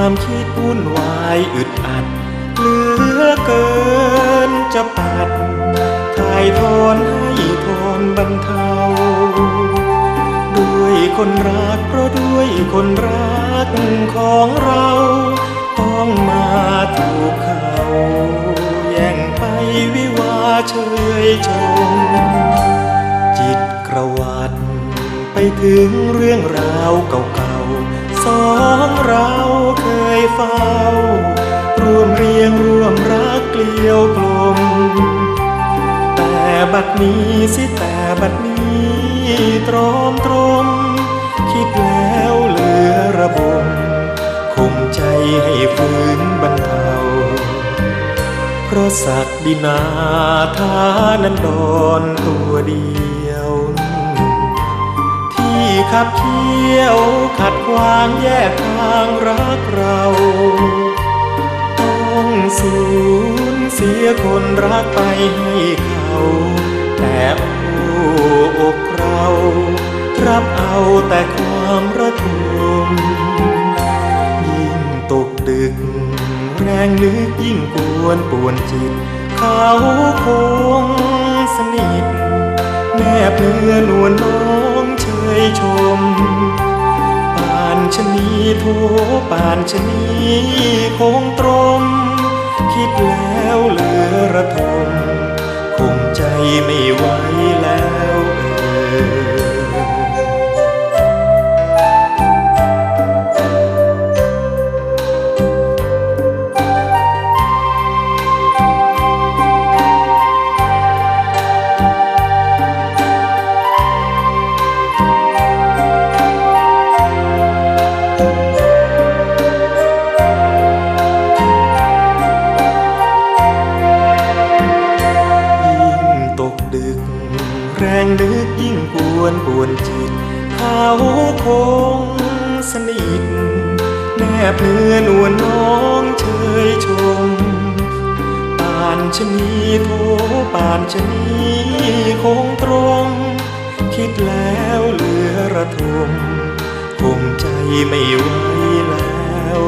ความคิดวุ่นวายอึดอัด เหลือเกินจะปัดถ่ายทอนให้ทอนบรรเทา ด้วยคนรักเพราะด้วยคนรักของเรา ต้องมาถูกเขาแย่งไปวิวาเชยชม จิตกระวัดไปถึงเรื่องราวเก่า องเราเคยเฝ้า ร่วมเรียงร่วมรักเกลียวกลม แต่บัดนี้สิแต่บัดนี้ตรอมตรม คิดแล้วเหลือระบมคงใจให้ฝืนบรรเทาเพราะศักดินาทานั้นดอนตัวดี ขับเคี่ยวขัดขวางแยกทางรักเรา ต้องสูญเสียคนรักไปให้เขา แต่โอ้อกเรา รับเอาแต่ความระทมยิ่งตกดึก แรงลึกยิ่งกวนปวนจิต เขาคงสนิทแนบเนื้อนวลน้องเช ยชมปานชะนีโทปานชะนีคงตรมคิดแล้วเหลือ แรงลึกยิ่งกวนปวนจิต เขาคงสนิท แนบเนื้อนวลน้องเชยชมปานชะนีโทปานชะนีคงตรง คิดแล้วเหลือระทมคงใจไม่ไหวแล้ว